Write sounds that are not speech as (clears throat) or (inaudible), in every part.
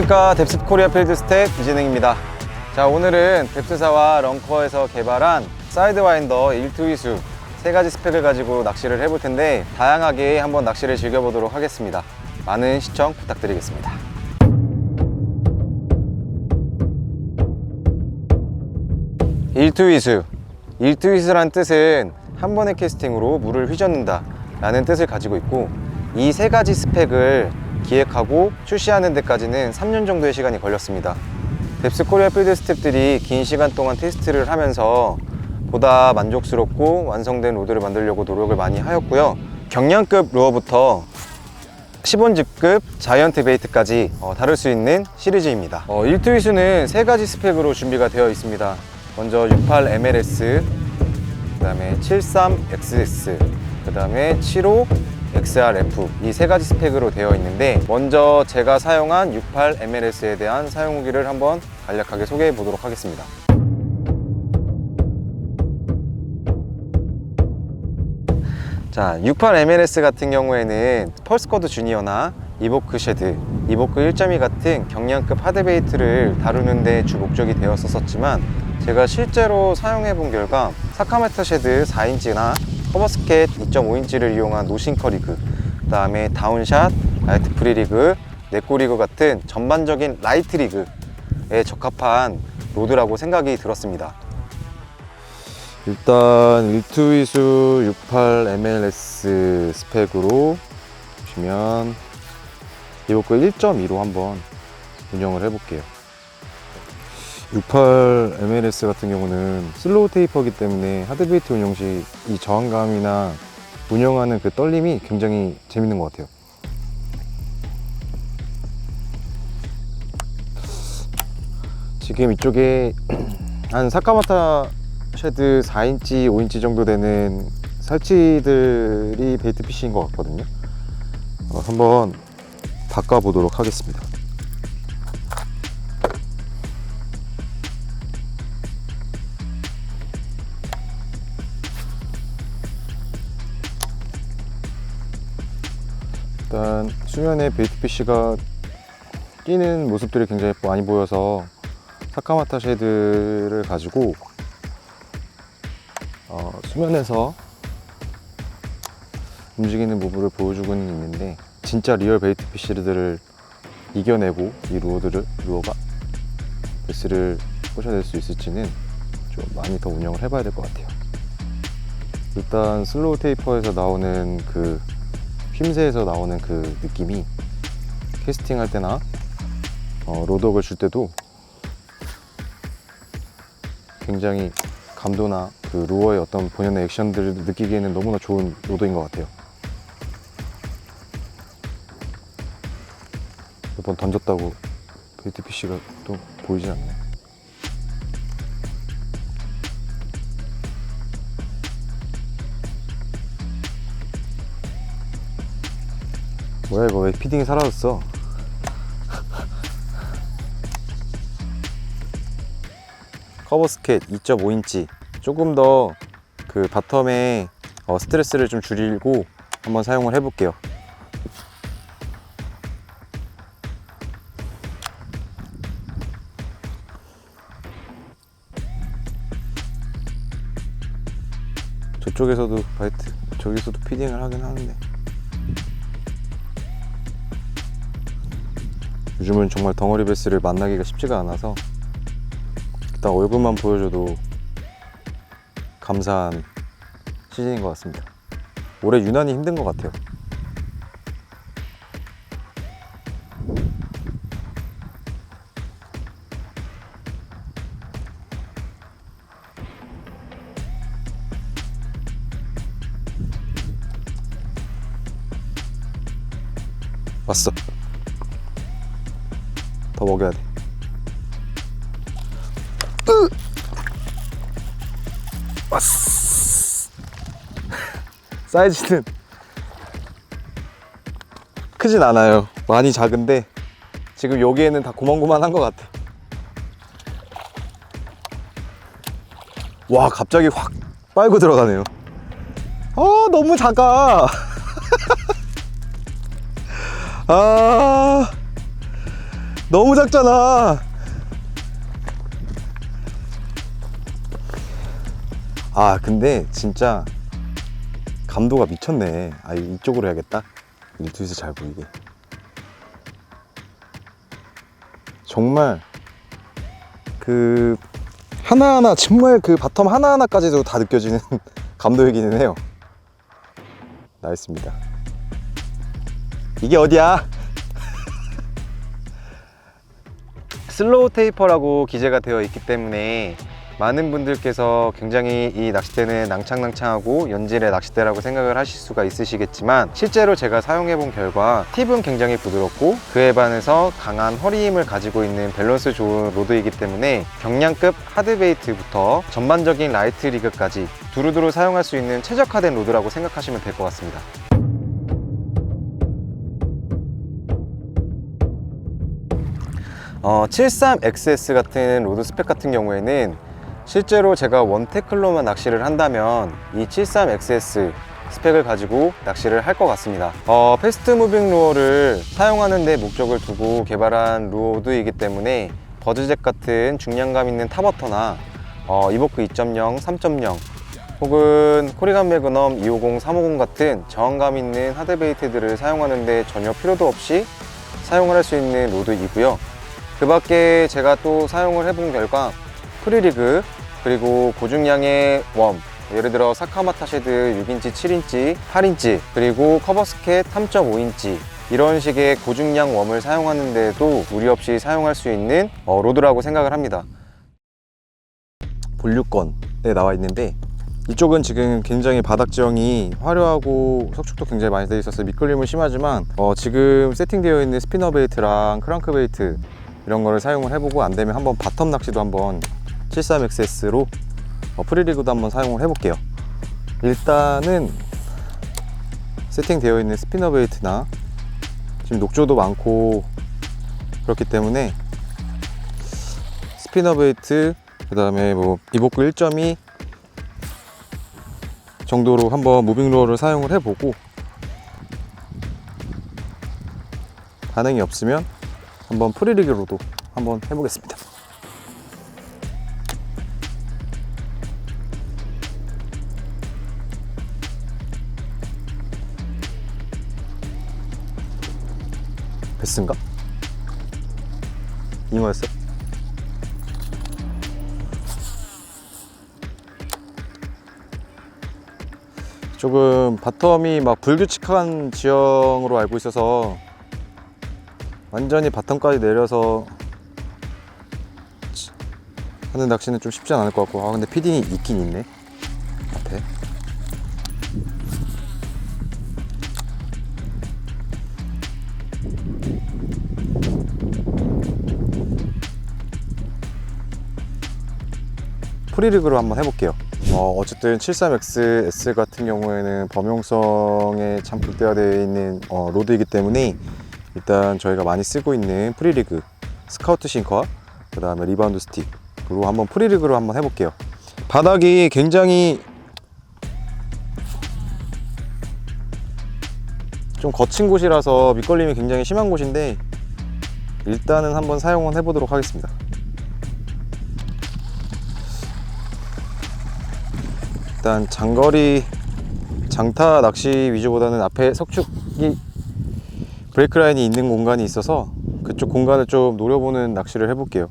안녕하십니까. 뎁스 코리아 필드 스텝 이진행입니다. 자 오늘은 뎁스사와 런커에서 개발한 사이드 와인더 1투이수 세 가지 스펙을 가지고 낚시를 해볼 텐데 다양하게 한번 낚시를 즐겨보도록 하겠습니다. 많은 시청 부탁드리겠습니다. 일투이수. 일투이수란 뜻은 한 번의 캐스팅으로 물을 휘젓는다 라는 뜻을 가지고 있고 이 세 가지 스펙을 기획하고 출시하는 데까지는 3년 정도의 시간이 걸렸습니다 뎁스 코리아 필드 스텝들이 긴 시간 동안 테스트를 하면서 보다 만족스럽고 완성된 로드를 만들려고 노력을 많이 하였고요 경량급 루어부터 10원즈급 자이언트 베이트까지 어, 다룰 수 있는 시리즈입니다. 어, 1투이수는 세 가지 스펙으로 준비가 되어 있습니다. 먼저 68MLS, 그 다음에 73XS, 그 다음에 75XRF 이 세 가지 스펙으로 되어 있는데 먼저 제가 사용한 68MLS에 대한 사용 후기를 한번 간략하게 소개해 보도록 하겠습니다. 자, 68MLS 같은 경우에는 펄스코드 주니어나 이보크 쉐드, 이보크 1.2 같은 경량급 하드베이트를 다루는 데 주 목적이 되었었지만 제가 실제로 사용해 본 결과 사카메타 쉐드 4인치나 커버스켓 2.5인치를 이용한 노싱커 리그, 그 다음에 다운샷, 라이트 프리 리그, 네꼬 리그 같은 전반적인 라이트 리그에 적합한 로드라고 생각이 들었습니다. 일단 1투이수 68MLS 스펙으로 보시면 이보크 1.2로 한번 운영을 해볼게요 68MLS 같은 경우는 슬로우 테이퍼기 때문에 하드베이트 운영 시 이 저항감이나 운영하는 그 떨림이 굉장히 재밌는 것 같아요 지금 이쪽에 (clears throat) 한 사카마타 쉐드 4인치, 5인치 정도 되는 살치들이 베이트 피쉬인 것 같거든요. 어, 한번 바꿔보도록 하겠습니다. 일단 수면에 베이트 피쉬가 끼는 모습들이 굉장히 많이 보여서 사카마타 쉐드를 가지고 어, 수면에서 움직이는 모습을 보여주고는 있는데 진짜 리얼 베이트 피쉬들을 이겨내고 이 루어들을 루어가 베스를 꽂아낼 수 있을지는 좀 많이 더 운영을 해봐야 될 것 같아요. 일단 슬로우 테이퍼에서 나오는 그 휨새에서 나오는 그 느낌이 캐스팅 할 때나 어, 로덕을 줄 때도 굉장히 감도나 그 루어의 어떤 본연의 액션들을 느끼기에는 너무나 좋은 로드인 것 같아요. 몇 번 던졌다고 피쉬가 또 보이진 않네. 뭐야 이거 왜 피딩이 사라졌어? 커버 스켓 2.5인치 조금 더 그 바텀에 어, 스트레스를 좀 줄이고 한번 사용을 해볼게요. 저쪽에서도 바이트, 저기서도 피딩을 하긴 하는데 요즘은 정말 덩어리 베스를 만나기가 쉽지가 않아서 일단 얼굴만 보여줘도 감사한 시즌인 것 같습니다. 올해 유난히 힘든 것 같아요. 왔어. 더 먹여야 돼. 왔어. (laughs) 사이즈는 크진 않아요. 많이 작은데 지금 여기에는 다 고만고만한 것 같아. 와 갑자기 확 빨고 들어가네요. 어 너무 작아 (laughs) 아 너무 작잖아. 아 근데 진짜 감도가 미쳤네. 아 이쪽으로 해야겠다. 일두에서 잘 보이게. 정말 그 하나하나 정말 그 바텀 하나하나까지도 다 느껴지는 (laughs) 감도이기는 해요. 나였습니다. 이게 어디야? 슬로우 테이퍼라고 기재가 되어 있기 때문에 많은 분들께서 굉장히 이 낚싯대는 낭창낭창하고 연질의 낚싯대라고 생각을 하실 수가 있으시겠지만 실제로 제가 사용해 본 결과 팁은 굉장히 부드럽고 그에 반해서 강한 허리 힘을 가지고 있는 밸런스 좋은 로드이기 때문에 경량급 하드베이트부터 전반적인 라이트 리그까지 두루두루 사용할 수 있는 최적화된 로드라고 생각하시면 될 것 같습니다. 어, 73XS 같은 로드 스펙 같은 경우에는 실제로 제가 원테클로만 낚시를 한다면 이 73XS 스펙을 가지고 낚시를 할 것 같습니다. 어, 패스트 무빙 루어를 사용하는 데 목적을 두고 개발한 루어드이기 때문에 버즈잭 같은 중량감 있는 타버터나 어, 이보크 2.0, 3.0 혹은 코리간 매그넘 250, 350 같은 저항감 있는 하드베이트들을 사용하는 데 전혀 필요도 없이 사용을 할 수 있는 로드이고요. 그 밖에 제가 또 사용을 해본 결과 프리리그 그리고 고중량의 웜 예를 들어 사카마타 쉐드 6인치, 7인치, 8인치 그리고 커버스켓 3.5인치 이런 식의 고중량 웜을 사용하는데도 무리 없이 사용할 수 있는 어, 로드라고 생각을 합니다. 본류권에 나와 있는데 이쪽은 지금 굉장히 바닥 지형이 화려하고 석축도 굉장히 많이 되어 있어서 미끌림은 심하지만 어, 지금 세팅되어 있는 스피너 베이트랑 크랑크 베이트 이런 거를 사용을 해보고 안 되면 한번 바텀 낚시도 한번 73XS로 어, 프리리그도 한번 사용을 해볼게요. 일단은 세팅되어 있는 스피너 베이트나 지금 녹조도 많고 그렇기 때문에 스피너 베이트 그 다음에 뭐 이복구 1.2 정도로 한번 무빙 루어를 사용을 해보고 반응이 없으면 한번 프리리그로도 한번 해보겠습니다. 베스인가? 잉어였어? 조금 바텀이 막 불규칙한 지형으로 알고 있어서 완전히 바텀까지 내려서 하는 낚시는 좀 쉽지 않을 것 같고. 아 근데 피딩이 있긴 있네. 앞에. 프리리그로 한번 해볼게요. 어, 어쨌든 73XS 같은 경우에는 범용성에 참 극대화되어 있는 어, 로드이기 때문에 일단 저희가 많이 쓰고 있는 프리리그 스카우트 싱커 그 다음에 리바운드 스틱으로 한번 프리리그로 한번 해볼게요. 바닥이 굉장히 좀 거친 곳이라서 밑걸림이 굉장히 심한 곳인데 일단은 한번 사용은 해보도록 하겠습니다. 일단 장거리 장타 낚시 위주보다는 앞에 석축이 브레이크 라인이 있는 공간이 있어서 그쪽 공간을 좀 노려보는 낚시를 해볼게요.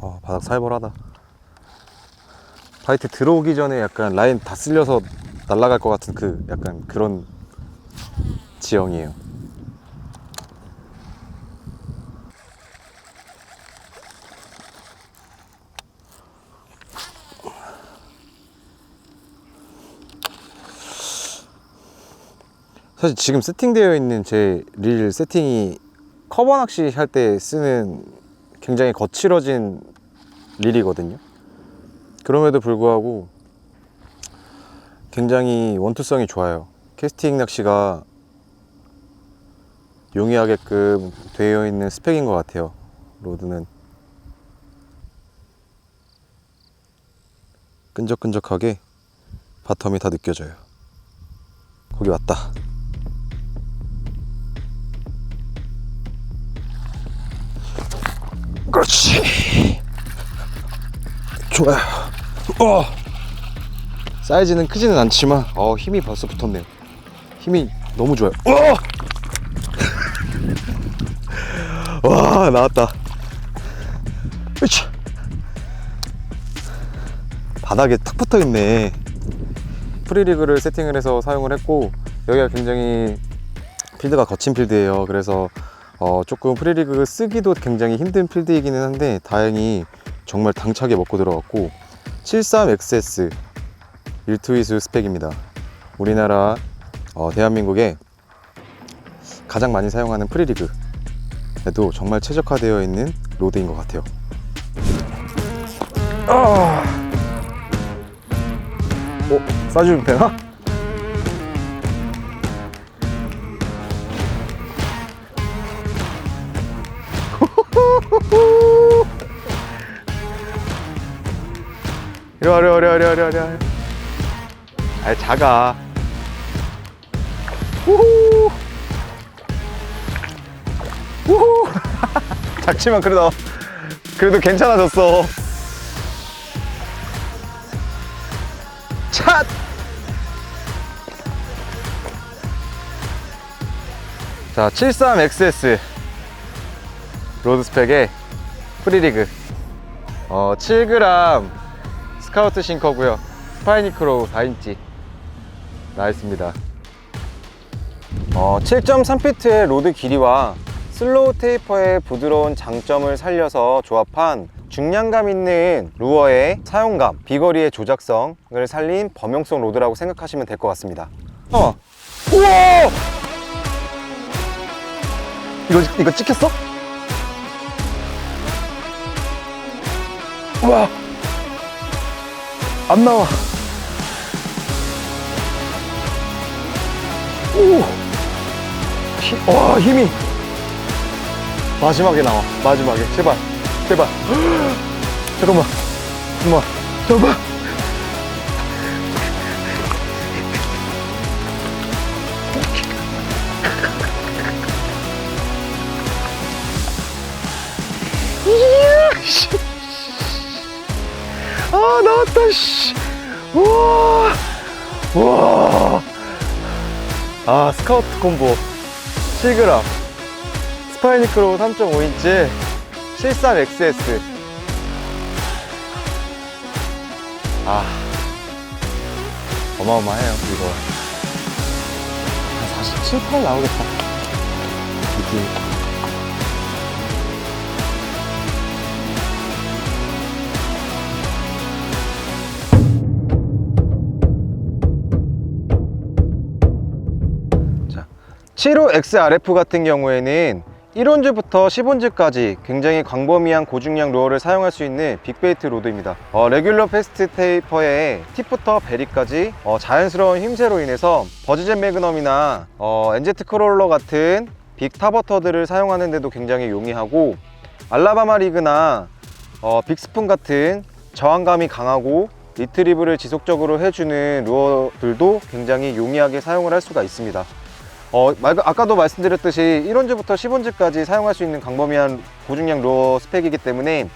어, 바닥 살벌하다. 바이트 들어오기 전에 약간 라인 다 쓸려서 날아갈 것 같은 그 약간 그런 지형이에요. 사실 지금 세팅되어 있는 제 릴 세팅이 커버 낚시 할 때 쓰는 굉장히 거칠어진 릴이거든요. 그럼에도 불구하고 굉장히 원투성이 좋아요. 캐스팅 낚시가 용이하게끔 되어 있는 스펙인 것 같아요. 로드는 끈적끈적하게 바텀이 다 느껴져요. 거기 왔다. 그렇지. 좋아요. 어. 사이즈는 크지는 않지만 어 힘이 벌써 붙었네요. 힘이 너무 좋아요. 어! (laughs) 와 나왔다. 으쌰. 바닥에 탁 붙어 있네. 프리리그를 세팅을 해서 사용을 했고 여기가 굉장히 필드가 거친 필드예요. 그래서 어, 조금 프리리그 쓰기도 굉장히 힘든 필드이기는 한데 다행히 정말 당차게 먹고 들어갔고 73XS 일투이수 스펙입니다. 우리나라 어, 대한민국에 가장 많이 사용하는 프리리그에도 정말 최적화되어 있는 로드인 것 같아요. 아! 어? 싸주면 되나? 이리 와, 이리 와, 이리 와, 이리 와, 이리 와. 아, 작아. 우후. 우후. (laughs) 작지만 그래도 그래도 괜찮아졌어. 찻! 자, 73XS 로드 스펙의 프리리그 어, 7g 스카우트 싱커고요 스파이니크로 4인치 나있습니다 어, 7.3피트의 로드 길이와 슬로우 테이퍼의 부드러운 장점을 살려서 조합한 중량감 있는 루어의 사용감, 비거리의 조작성을 살린 범용성 로드라고 생각하시면 될 것 같습니다. 어. 우와! 이거 이거 찍혔어? 우와! 안 나와. 오! 힘, 와, 힘이 마지막에 나와. 마지막에. 제발. 제발. (gasps) 잠깐만. 잠깐만. 잠깐만. 이야, 나왔다, 씨. 우와. 우와. 아, 스카우트 콤보. 7g. 스파이니크로 3.5인치 73XS 아 어마어마해요 이거 한 47, 8 나오겠다 느낌 75XRF 같은 경우에는 1온즈부터 10온즈까지 굉장히 광범위한 고중량 루어를 사용할 수 있는 빅베이트 로드입니다. 어, 레귤러 패스트 테이퍼의 팁부터 베리까지 어, 자연스러운 힘새로 인해서 버즈젯 매그넘이나 어, 엔제트 크롤러 같은 빅 타버터들을 사용하는 데도 굉장히 용이하고 알라바마 리그나 어, 빅스푼 같은 저항감이 강하고 리트리브를 지속적으로 해주는 루어들도 굉장히 용이하게 사용을 할 수가 있습니다 어, 말- 아까도 말씀드렸듯이 1온즈부터 10온즈까지 사용할 수 있는 광범위한 고중량 루어 스펙이기 때문에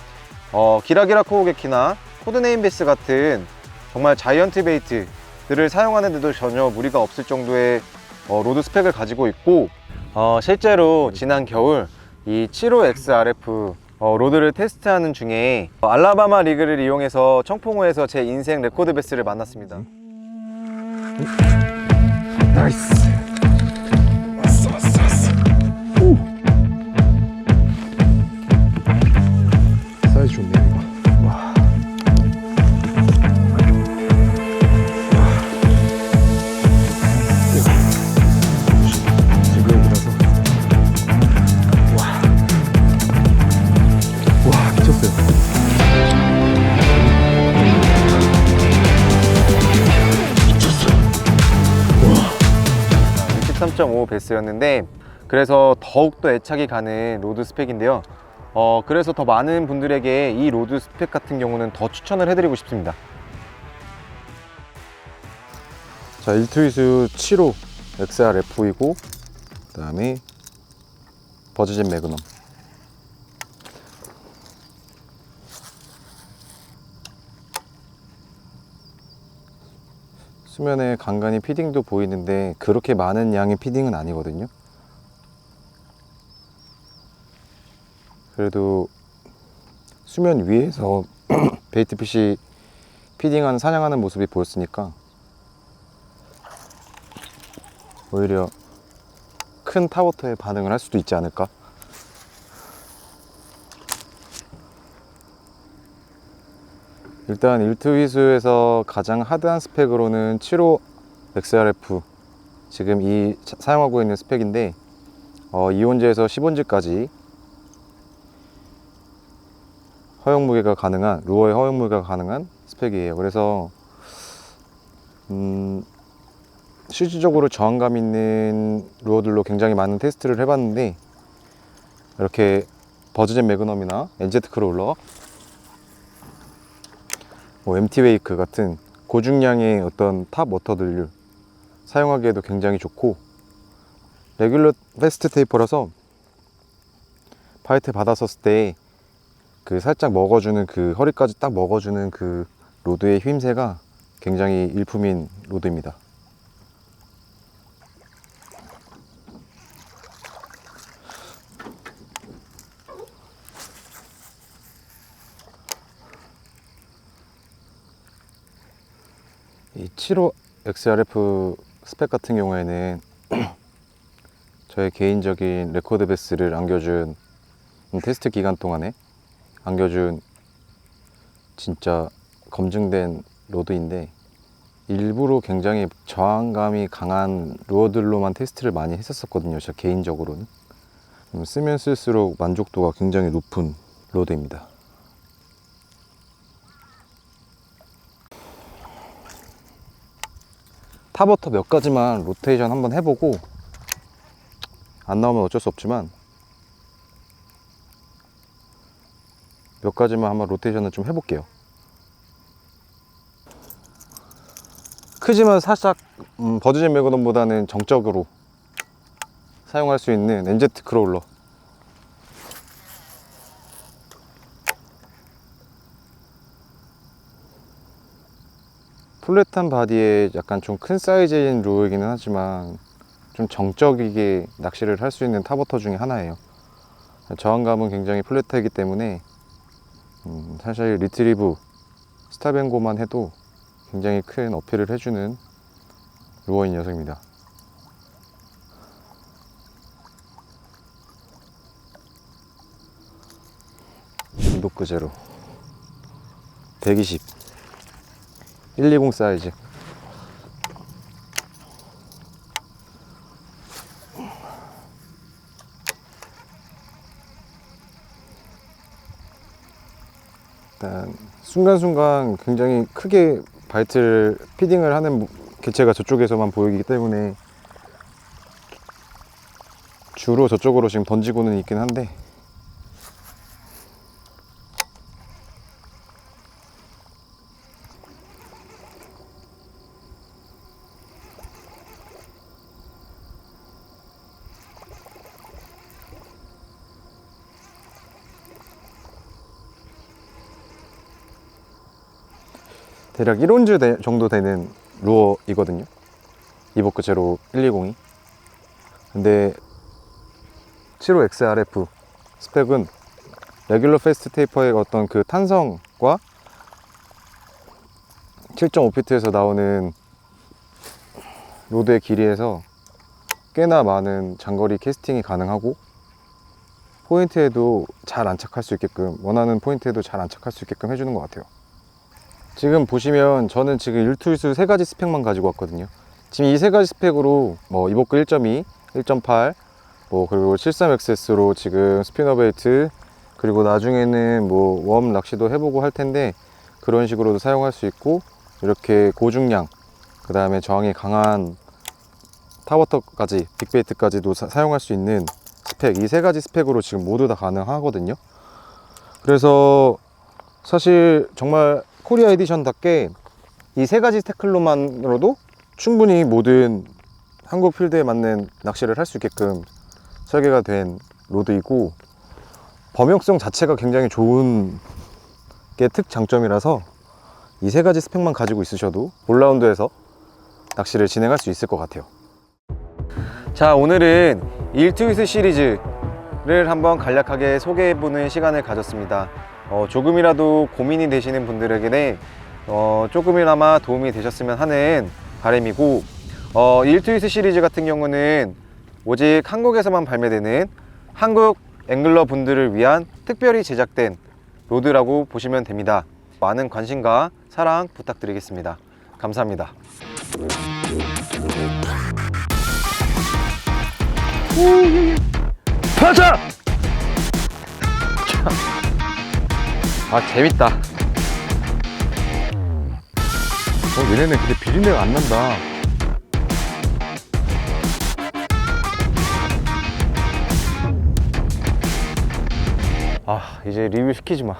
어, 기라기라 코오게키나 코드네임 베스 같은 정말 자이언트 베이트들을 사용하는데도 전혀 무리가 없을 정도의 어, 로드 스펙을 가지고 있고 어, 실제로 지난 겨울 이 75XRF 어, 로드를 테스트하는 중에 어, 알라바마 리그를 이용해서 청풍호에서 제 인생 레코드 베스를 만났습니다. 나이스. 3.5 베스였는데 그래서 더욱더 애착이 가는 로드 스펙인데요. 어, 그래서 더 많은 분들에게 이 로드 스펙 같은 경우는 더 추천을 해드리고 싶습니다. 자, 일트위스 7호 XRF이고 그 다음에 버즈젠 매그넘 수면에 간간히 피딩도 보이는데 그렇게 많은 양의 피딩은 아니거든요. 그래도 수면 위에서 (clears throat) 베이트핏이 피딩하는 사냥하는 모습이 보였으니까 오히려 큰 타워터에 반응을 할 수도 있지 않을까 일단 일트위수에서 가장 하드한 스펙으로는 75 XRF 지금 이 차- 사용하고 있는 스펙인데 어, 2온즈에서 10온즈까지 허용 무게가 가능한 루어의 허용 무게가 가능한 스펙이에요. 그래서 음, 실질적으로 저항감 있는 루어들로 굉장히 많은 테스트를 해봤는데 이렇게 버즈젠 매그넘이나 NZ 크롤러 뭐 MT 웨이크 같은 고중량의 어떤 탑 워터들을 사용하기에도 굉장히 좋고 레귤러 패스트 테이퍼라서 파이트 받았었을 때 그 살짝 먹어주는 그 허리까지 딱 먹어주는 그 로드의 힘새가 굉장히 일품인 로드입니다. 이75 XRF 스펙 같은 경우에는 (clears throat) 저의 개인적인 레코드 베스를 안겨준 테스트 기간 동안에 안겨준 진짜 검증된 로드인데 일부러 굉장히 저항감이 강한 루어들로만 테스트를 많이 했었었거든요. 저 개인적으로는 음, 쓰면 쓸수록 만족도가 굉장히 높은 로드입니다. 타버터 몇 가지만 로테이션 한번 해보고 안 나오면 어쩔 수 없지만 몇 가지만 한번 로테이션을 좀 해볼게요. 크지만 살짝 음, 버즈젠 매그넘보다는 정적으로 사용할 수 있는 NZ 크롤러 플랫한 바디에 약간 좀 큰 사이즈인 루어이기는 하지만 좀 정적이게 낚시를 할 수 있는 타버터 중에 하나예요. 저항감은 굉장히 플랫하기 때문에 음, 사실 리트리브 스타뱅고만 해도 굉장히 큰 어필을 해주는 루어인 녀석입니다. 인도크 제로 120 120 사이즈. 일단 순간순간 굉장히 크게 바이트를 피딩을 하는 개체가 저쪽에서만 보이기 때문에 주로 저쪽으로 지금 던지고는 있긴 한데 대략 1온즈 대- 정도 되는 루어이거든요. 이보크 제로 120이. 근데 75XRF 스펙은 레귤러 페스트 테이퍼의 어떤 그 탄성과 7.5피트에서 나오는 로드의 길이에서 꽤나 많은 장거리 캐스팅이 가능하고 포인트에도 잘 안착할 수 있게끔 원하는 포인트에도 잘 안착할 수 있게끔 해주는 것 같아요. 지금 보시면 저는 지금 일투일수 세 가지 스펙만 가지고 왔거든요. 지금 이 세 가지 스펙으로 뭐 이보크 1.2, 1.8, 뭐 그리고 73XS로 지금 스피너 베이트 그리고 나중에는 뭐 웜 낚시도 해보고 할 텐데 그런 식으로도 사용할 수 있고 이렇게 고중량 그 다음에 저항이 강한 타워터까지 빅베이트까지도 사, 용할수 있는 스펙 이 세 가지 스펙으로 지금 모두 다 가능하거든요 그래서 사실 정말 코리아 에디션답게 이 세 가지 태클로만으로도 충분히 모든 한국 필드에 맞는 낚시를 할 수 있게끔 설계가 된 로드이고 범용성 자체가 굉장히 좋은 게 특장점이라서 이 세 가지 스펙만 가지고 있으셔도 올라운드에서 낚시를 진행할 수 있을 것 같아요. 자, 오늘은 일투이스 시리즈를 한번 간략하게 소개해보는 시간을 가졌습니다. 어, 조금이라도 고민이 되시는 분들에게는 어, 조금이나마 도움이 되셨으면 하는 바람이고 어, 일투이스 시리즈 같은 경우는 오직 한국에서만 발매되는 한국 앵글러 분들을 위한 특별히 제작된 로드라고 보시면 됩니다. 많은 관심과 사랑 부탁드리겠습니다. 감사합니다. 가자! 아 재밌다. 어 얘네는 근데 비린내가 안 난다. 아 이제 리뷰 시키지 마.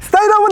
스타일 한번